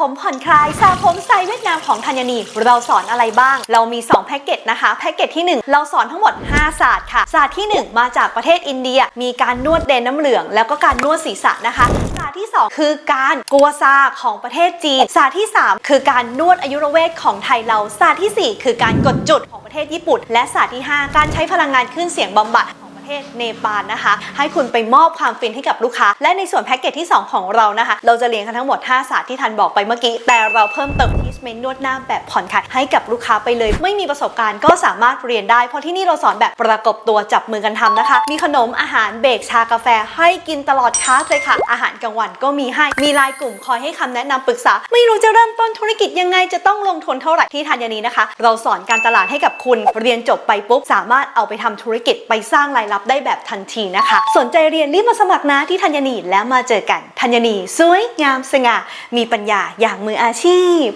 ผมผ่อนคลายสระผมสไตล์เวียดนามของธัญนีเราสอนอะไรบ้าง เรามี 2 แพ็กเกจนะคะแพ็กเกจที่ 1 เราสอนทั้งหมด 5 ศาสตร์ค่ะ ศาสตร์ที่ 1 มาจากประเทศอินเดีย มีการนวดเดนน้ำเหลือง แล้วก็การนวดศีรษะนะคะศาสตร์ที่ 2 คือการกัวซาของประเทศจีนศาสตร์ที่ 3 คือการนวดอายุรเวทของไทยเราศาสตร์ทีสี่4 คือการกดจุดของประเทศญี่ปุ่น และศาสตร์ที่ 5 การใช้พลังงานขึ้นเสียงบำบัดของ ประเทศเนปาลนะคะ ให้คุณไปมอบความฟินให้กับลูกค้า และในส่วนแพ็กเกจที่ 2 ของเรานะคะ เราจะเรียนกันทั้งหมด 5 ศาสตร์ที่ทันบอกไปเมื่อกี้ แต่เราเพิ่มเติมทิสเมนนวดหน้าแบบผ่อนคลายให้กับลูกค้าไปเลย ไม่มีประสบการณ์ก็สามารถเรียนได้ เพราะที่นี่เราสอนแบบประกบตัวจับมือกันทำนะคะ มีขนมอาหารเบรกชากาแฟให้กินตลอดคลาสเลยค่ะ อาหารกลางวันก็มีให้ มีไลน์กลุ่มคอยให้คำแนะนำปรึกษา ไม่รู้จะเริ่มต้นธุรกิจยังไงจะต้องลงทุนเท่าไหร่ที่ธัญนีนะคะ เราสอนการตลาดให้กับคุณ เรียนจบไปปุ๊บสามารถเอาไปทำธุรกิจไปสร้างรายรับได้แบบทันทีนะคะ สนใจเรียนรีบมาสมัครนะที่ธัญนีแล้วมาเจอกันธัญนีสวยงามสง่ามีปัญญาอย่างมืออาชีพ